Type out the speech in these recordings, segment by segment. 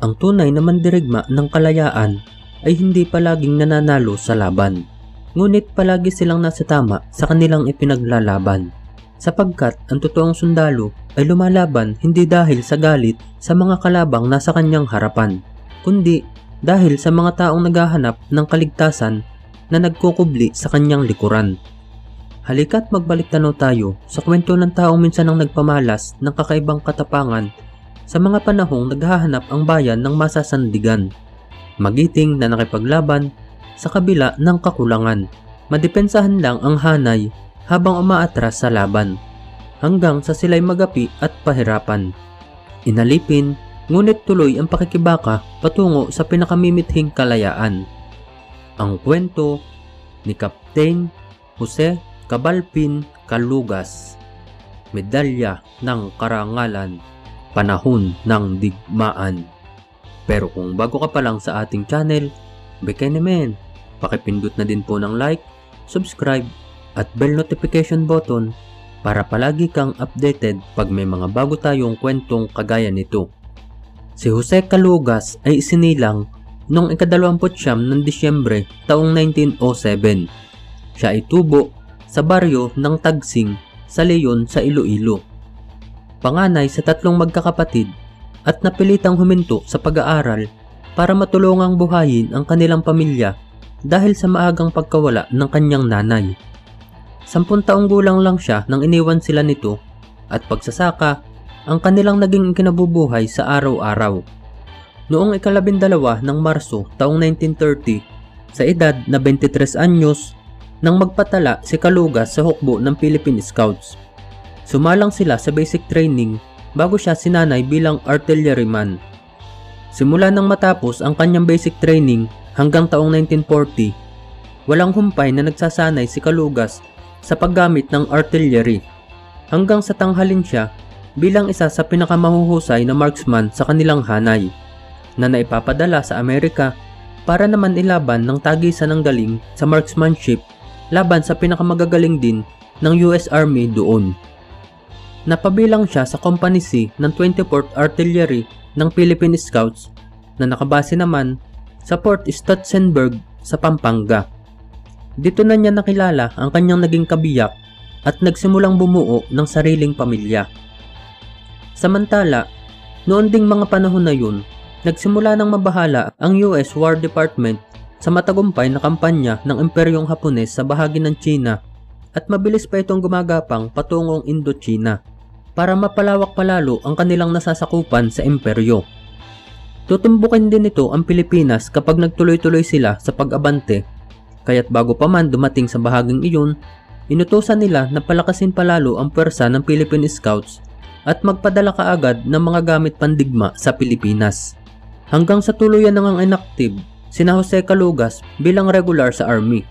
Ang tunay na mandirigma ng kalayaan ay hindi palaging nananalo sa laban. Ngunit palagi silang nasa tama sa kanilang ipinaglalaban. Sapagkat ang totoong sundalo ay lumalaban hindi dahil sa galit sa mga kalabang nasa kanyang harapan, kundi dahil sa mga taong naghahanap ng kaligtasan na nagkukubli sa kanyang likuran. Halika't magbalik tanaw tayo sa kwento ng taong minsan ang nagpamalas ng kakaibang katapangan sa mga panahong naghahanap ang bayan ng masasandigan. Magiting na nakipaglaban sa kabila ng kakulangan. Madepensahan lang ang hanay habang umaatras sa laban hanggang sa sila'y magapi at pahirapan. Inalipin, ngunit tuloy ang pakikibaka patungo sa pinakamimithing kalayaan. Ang kwento ni Kapten Jose Cabalpin Kalugas Medalya ng Karangalan Panahon ng Digmaan Pero kung bago ka pa lang sa ating channel, beke naman, pakipindot na din po ng like, subscribe, at bell notification button para palagi kang updated pag may mga bago tayong kwentong kagaya nito. Si Jose Calugas ay isinilang noong ikadalawamput siyam ng Disyembre taong 1907. Siya ay tubo sa baryo ng Tagsing sa Leon sa Iloilo. Panganay sa tatlong magkakapatid at napilitang huminto sa pag-aaral para matulungang buhayin ang kanilang pamilya dahil sa maagang pagkawala ng kanyang nanay. Sampun taong gulang lang siya nang iniwan sila nito at pagsasaka ang kanilang naging kinabubuhay sa araw-araw. Noong ikalabindalawa ng Marso taong 1930, sa edad na 23 anyos, nang magpatala si Kalugas sa hukbo ng Philippine Scouts. Sumalang sila sa basic training bago siya sinanay bilang artilleryman. Simula nang matapos ang kanyang basic training hanggang taong 1940, walang humpay na nagsasanay si Kalugas sa paggamit ng artillery hanggang sa tanghalin siya bilang isa sa pinakamahuhusay na marksman sa kanilang hanay na naipapadala sa Amerika para naman ilaban ng tagisan ng galing sa marksmanship laban sa pinakamagagaling din ng US Army doon. Napabilang siya sa Company C ng 24th Artillery ng Philippine Scouts na nakabase naman sa Fort Stutzenberg sa Pampanga. Dito na niya nakilala ang kanyang naging kabiyak at nagsimulang bumuo ng sariling pamilya. Samantala, noon ding mga panahon na yun, nagsimula ng mabahala ang US War Department sa matagumpay na kampanya ng Imperyong Hapones sa bahagi ng China at mabilis pa itong gumagapang patungong Indochina para mapalawak palalo ang kanilang nasasakupan sa imperyo. Tutumbukin din ito ang Pilipinas kapag nagtuloy-tuloy sila sa pag-abante kaya't bago pa man dumating sa bahaging iyon, inutosan nila na palakasin palalo ang pwersa ng Philippine Scouts at magpadala kaagad ng mga gamit pandigma sa Pilipinas. Hanggang sa tuluyan nang ang inactive sina Jose Calugas bilang regular sa Army.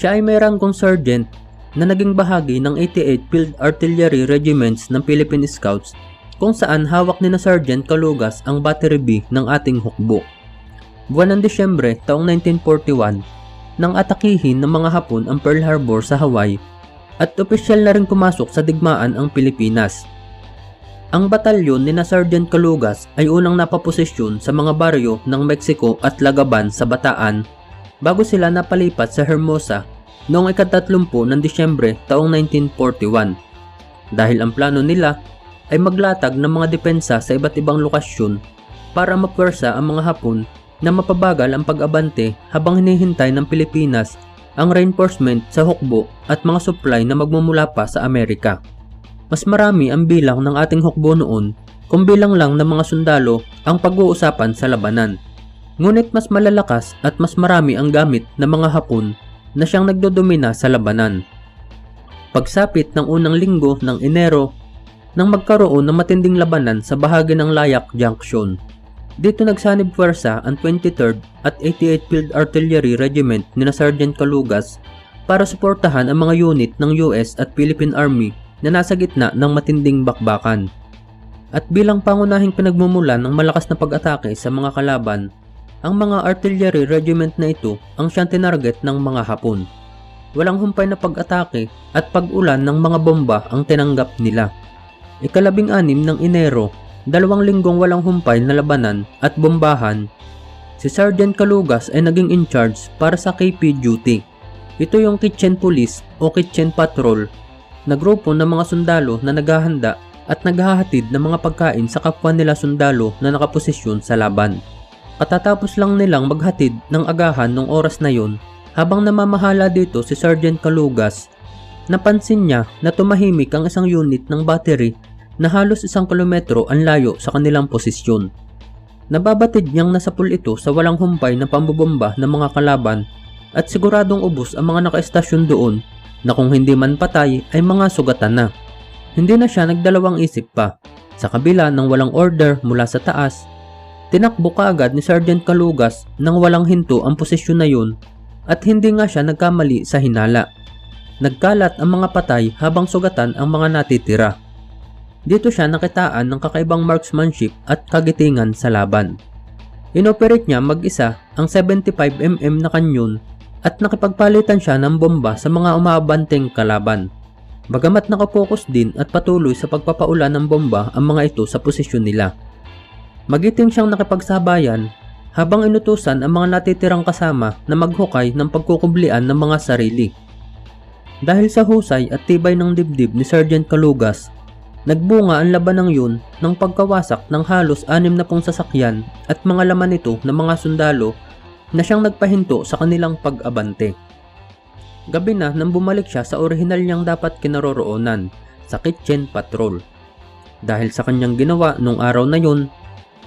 Siya ay may rangkong sergeant na naging bahagi ng 88 Field Artillery Regiments ng Philippine Scouts kung saan hawak ni na Sergeant Calugas ang Battery B ng ating hukbo. Buwan ng Disyembre taong 1941 nang atakihin ng mga Hapon ang Pearl Harbor sa Hawaii at opisyal na rin pumasok sa digmaan ang Pilipinas. Ang batalyon ni na Sergeant Calugas ay unang napaposisyon sa mga baryo ng Mexico at Lagaban sa Bataan bago sila napalipat sa Hermosa noong ikatatlumpu ng Disyembre taong 1941. Dahil ang plano nila ay maglatag ng mga depensa sa iba't ibang lokasyon para mapwersa ang mga Hapon na mapabagal ang pag-abante habang hinihintay ng Pilipinas ang reinforcement sa hukbo at mga supply na magmumula pa sa Amerika. Mas marami ang bilang ng ating hukbo noon kung bilang lang ng mga sundalo ang pag-uusapan sa labanan. Ngunit mas malalakas at mas marami ang gamit ng mga Hapon na siyang nagdodomina sa labanan. Pagsapit ng unang linggo ng Enero, nang magkaroon ng matinding labanan sa bahagi ng Layak Junction. Dito nagsanib puwersa ang 23rd at 88th Field Artillery Regiment ni na Sergeant Calugas para suportahan ang mga unit ng US at Philippine Army na nasa gitna ng matinding bakbakan. At bilang pangunahing pinagmumulan ng malakas na pag-atake sa mga kalaban, ang mga artillery regiment na ito ang siyang tinarget ng mga Hapon. Walang humpay na pag-atake at pag-ulan ng mga bomba ang tinanggap nila. Ikalabing anim ng Enero dalawang linggong walang humpay na labanan at bombahan, si Sergeant Kalugas ay naging in charge para sa KP duty. Ito yung Kitchen Police o Kitchen Patrol na grupo ng mga sundalo na naghahanda at naghahatid ng mga pagkain sa kapwa nila sundalo na nakaposisyon sa laban. Katatapos lang nilang maghatid ng agahan nung oras na yon habang namamahala dito si Sergeant Kalugas. Napansin niya na tumahimik ang isang unit ng battery na halos isang kilometro ang layo sa kanilang posisyon. Nababatid niyang nasa pool ito sa walang humpay na pambobomba ng mga kalaban at siguradong ubos ang mga nakaestasyon doon na kung hindi man patay ay mga sugatan na. Hindi na siya nagdalawang isip pa. Sa kabila ng walang order mula sa taas, tinakbo kaagad ni Sergeant Kalugas nang walang hinto ang posisyon na yun at hindi nga siya nagkamali sa hinala. Nagkalat ang mga patay habang sugatan ang mga natitira. Dito siya nakitaan ng kakaibang marksmanship at kagitingan sa laban. Inoperate niya mag-isa ang 75mm na kanyon at nakipagpalitan siya ng bomba sa mga umaabanteng kalaban. Bagamat nakapokus din at patuloy sa pagpapaulan ng bomba ang mga ito sa posisyon nila. Magiting siyang nakipagsabayan habang inutusan ang mga natitirang kasama na maghukay ng pagkukublian ng mga sarili. Dahil sa husay at tibay ng dibdib ni Sergeant Kalugas, nagbunga ang labanang yun ng pagkawasak ng halos anim na pong sasakyan at mga laman nito ng mga sundalo na siyang nagpahinto sa kanilang pag-abante. Gabi na nang bumalik siya sa orihinal niyang dapat kinaroroonan, sa kitchen patrol. Dahil sa kanyang ginawa nung araw na yun,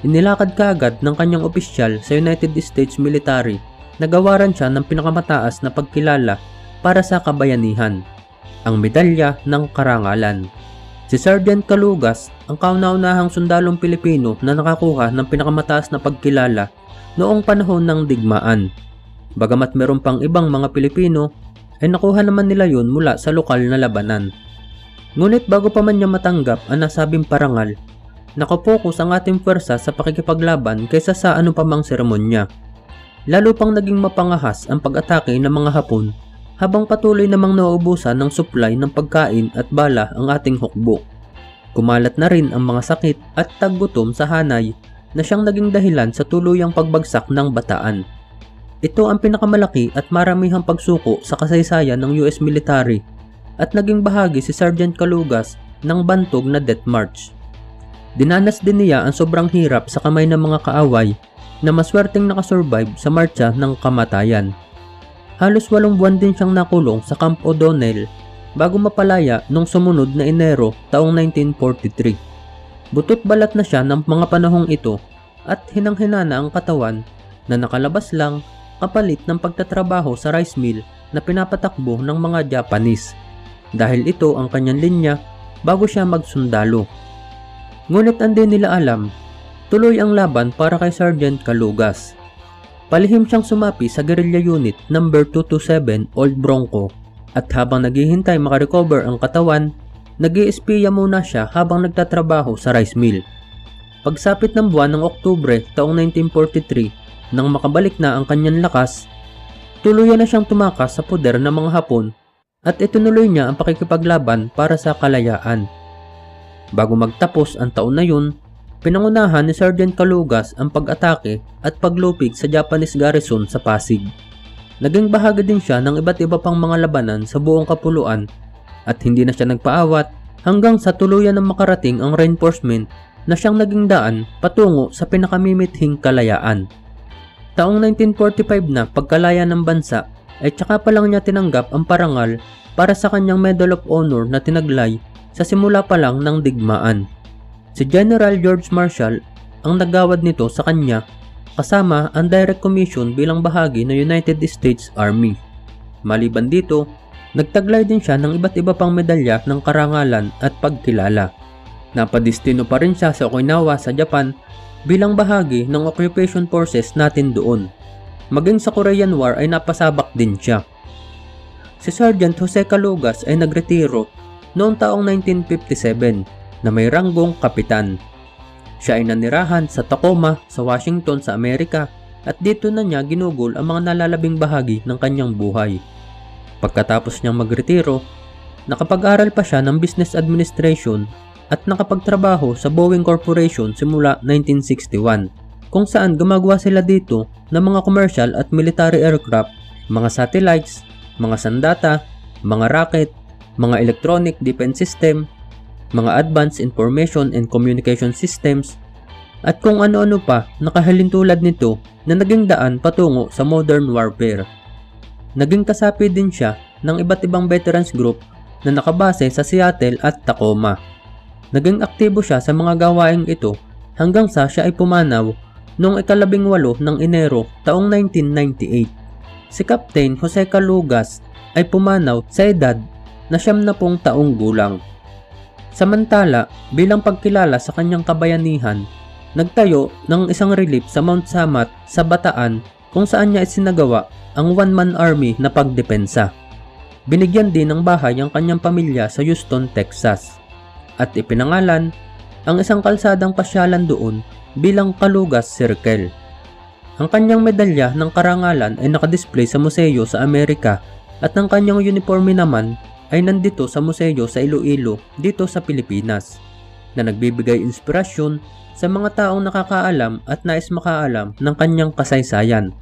inilakad kaagad ng kanyang opisyal sa United States Military na gawaran siya ng pinakamataas na pagkilala para sa kabayanihan, ang medalya ng karangalan. Si Sergeant Kalugas ang kauna-unahang sundalong Pilipino na nakakuha ng pinakamataas na pagkilala noong panahon ng digmaan. Bagamat meron pang ibang mga Pilipino, ay nakuha naman nila yun mula sa lokal na labanan. Ngunit bago pa man niya matanggap ang nasabing parangal, nakapokus ang ating pwersa sa pakikipaglaban kaysa sa ano pa mang seremonya. Lalo pang naging mapangahas ang pag-atake ng mga Hapon habang patuloy namang nauubusan ng supply ng pagkain at bala ang ating hukbo. Kumalat na rin ang mga sakit at taggutom sa Hanay na siyang naging dahilan sa tuluyang pagbagsak ng bataan. Ito ang pinakamalaki at maramihang pagsuko sa kasaysayan ng US military at naging bahagi si Sergeant Kalugas ng bantog na death march. Dinanas din niya ang sobrang hirap sa kamay ng mga kaaway na maswerteng nakasurvive sa marcha ng kamatayan. Halos walong buwan din siyang nakulong sa Camp O'Donnell bago mapalaya noong sumunod na Enero taong 1943. Butot balat na siya ng mga panahong ito at hinang-hinana ang katawan na nakalabas lang kapalit ng pagtatrabaho sa rice mill na pinapatakbo ng mga Japanese dahil ito ang kanyang linya bago siya magsundalo. Ngunit hindi nila alam, tuloy ang laban para kay Sergeant Kalugas. Palihim siyang sumapi sa guerrilla unit number 227 Old Bronco at habang naghihintay makarecover ang katawan, nag espiya muna siya habang nagtatrabaho sa rice mill. Pagsapit ng buwan ng Oktubre taong 1943, nang makabalik na ang kanyang lakas, tuluyan na siyang tumakas sa poder ng mga Hapon at itinuloy niya ang pakikipaglaban para sa kalayaan. Bago magtapos ang taon na yun, pinangunahan ni Sergeant Kalugas ang pag-atake at paglupig sa Japanese garrison sa Pasig. Naging bahagi din siya ng iba't iba pang mga labanan sa buong kapuluan at hindi na siya nagpaawat hanggang sa tuluyan ng makarating ang reinforcement na siyang naging daan patungo sa pinakamimithing kalayaan. Taong 1945 na pagkalaya ng bansa ay tsaka pa lang niya tinanggap ang parangal para sa kanyang Medal of Honor na tinaglay sa simula pa lang ng digmaan. Si General George Marshall ang nagawad nito sa kanya kasama ang direct commission bilang bahagi ng United States Army. Maliban dito, nagtaglay din siya ng iba't iba pang medalya ng karangalan at pagkilala. Napadistino pa rin siya sa Okinawa sa Japan bilang bahagi ng occupation forces natin doon. Maging sa Korean War ay napasabak din siya. Si Sergeant Jose Calugas ay nagretiro noong taong 1957 na may ranggong kapitan. Siya ay nanirahan sa Tacoma sa Washington sa Amerika at dito na niya ginugol ang mga nalalabing bahagi ng kanyang buhay. Pagkatapos niyang magretiro, nakapag-aral pa siya ng business administration at nakapagtrabaho sa Boeing Corporation simula 1961 kung saan gumagawa sila dito ng mga commercial at military aircraft, mga satellites, mga sandata, mga rocket, mga electronic defense system, mga advanced information and communication systems, at kung ano-ano pa nakahalin tulad nito na naging daan patungo sa modern warfare. Naging kasapi din siya ng iba't ibang veterans group na nakabase sa Seattle at Tacoma. Naging aktibo siya sa mga gawaing ito hanggang sa siya ay pumanaw noong ikalabing walo ng Enero taong 1998. Si Captain Jose Calugas ay pumanaw sa edad na siyam na pong taong gulang. Samantala, bilang pagkilala sa kanyang kabayanihan, nagtayo ng isang relief sa Mount Samat sa Bataan kung saan niya isinagawa ang one-man army na pagdepensa. Binigyan din ng bahay ang kanyang pamilya sa Houston, Texas at ipinangalan ang isang kalsadang pasyalan doon bilang Kalugas Circle. Ang kanyang medalya ng karangalan ay nakadisplay sa museo sa Amerika at ang kanyang uniforme naman ay nandito sa museo sa Iloilo dito sa Pilipinas na nagbibigay inspirasyon sa mga taong nakakaalam at nais makaalam ng kanyang kasaysayan.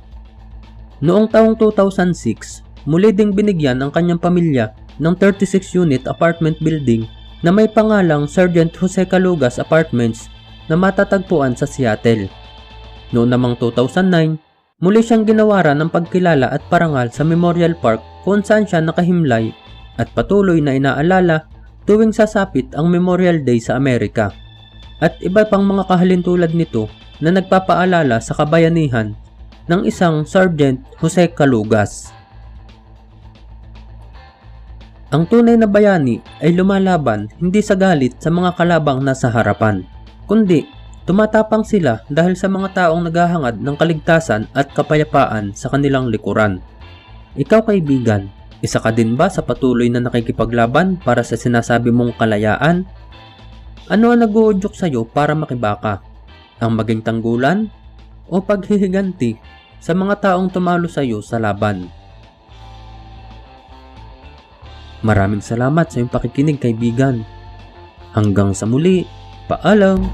Noong taong 2006, muli ding binigyan ang kanyang pamilya ng 36-unit apartment building na may pangalang Sergeant Jose Calugas Apartments na matatagpuan sa Seattle. Noong namang 2009, muli siyang ginawaran ng pagkilala at parangal sa Memorial Park kung saan siya nakahimlay at patuloy na inaalala tuwing sasapit ang Memorial Day sa Amerika. At iba pang mga kahalintulad nito na nagpapaalala sa kabayanihan ng isang Sergeant Jose Calugas. Ang tunay na bayani ay lumalaban hindi sa galit sa mga kalabang nasa harapan, kundi tumatapang sila dahil sa mga taong naghahangad ng kaligtasan at kapayapaan sa kanilang likuran. Ikaw kaibigan, isa ka din ba sa patuloy na nakikipaglaban para sa sinasabi mong kalayaan? Ano ang nag-uudyok sa'yo para makibaka? Ang maging tanggulan? O paghihiganti sa mga taong tumalo sa'yo sa laban? Maraming salamat sa iyong pakikinig kaibigan. Hanggang sa muli, paalam!